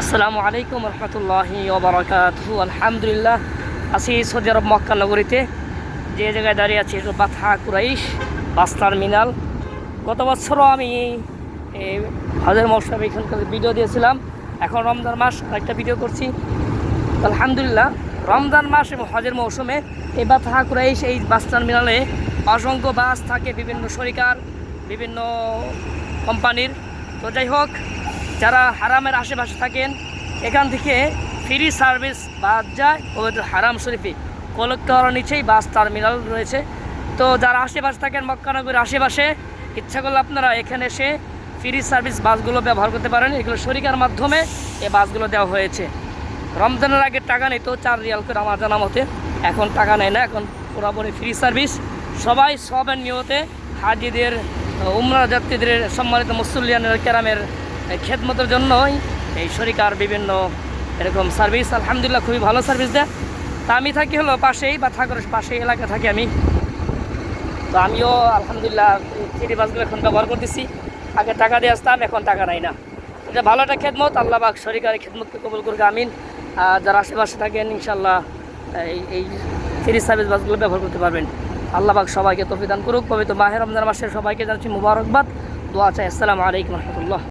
আসসালামু আলাইকুম রহমতুল্লাহি ওবরাকাতহু আলহামদুলিল্লাহ, আছি সৌদি আরব মক্কা নগরীতে। যে জায়গায় দাঁড়িয়ে আছি বাথা কুরাইশ, বাস টার্মিনাল। গত বছরও আমি হজের মৌসুমে এখানকার ভিডিও দিয়েছিলাম। এখন রমজান মাস একটা ভিডিও করছি। আলহামদুলিল্লাহ, রমজান মাস এবং হজের মৌসুমে এই বাথা কুরাইশ, এই বাস টার্মিনালে অসংখ্য বাস থাকে, বিভিন্ন শরিকার, বিভিন্ন কোম্পানির। তো যাই হোক যারা হারামের আশেপাশে থাকেন, এখান থেকে ফ্রি সার্ভিস বাস যায় পবিত্র হারাম শরীফে। কলেক্টর নিচেই বাস টার্মিনাল রয়েছে। তো যারা আশেপাশে থাকেন মক্কানগরের আশেপাশে, ইচ্ছা করলে আপনারা এখানে এসে ফ্রি সার্ভিস বাসগুলো ব্যবহার করতে পারেন। এগুলো শরিকার মাধ্যমে এই বাসগুলো দেওয়া হয়েছে। রমজানের আগে টাকা নেই তো চার রিয়াল করে আমার জানা মতে এখন টাকা নেয় না, এখন পুরোপুরি ফ্রি সার্ভিস সবাই সবের নিয়তে হাজিদের, উমরা যাত্রীদের সম্মানিত মুসল্লিয়ানের, কেরামের খেদমতের জন্যই এই শরিকার বিভিন্ন এরকম সার্ভিস আলহামদুলিল্লাহ খুবই ভালো সার্ভিস দেয়। তা আমি থাকি হলো পাশেই, বা থাকার পাশেই এলাকা থাকি আমি। তো আমিও আলহামদুলিল্লাহ ফ্রি বাসগুলো এখন ব্যবহার করতেছি। আগে টাকা দিয়ে আসতাম, এখন টাকা নাই না। এটা ভালো একটা খেদমত, আল্লাহ বাক সরকারি খেদমতকে কবুল করুক, আমিন। যারা আশেপাশে থাকেন ইনশাল্লাহ এই এই ফ্রি সার্ভিস বাসগুলো ব্যবহার করতে পারবেন। আল্লাহ বাক সবাইকে তফিদান করুক। পবিত্র মাহের রমজান মাসের সবাইকে জানাচ্ছি মুবারকবাদ। দোয়া চাই। আসসালামু আলাইকুম রহমতুল্লাহ।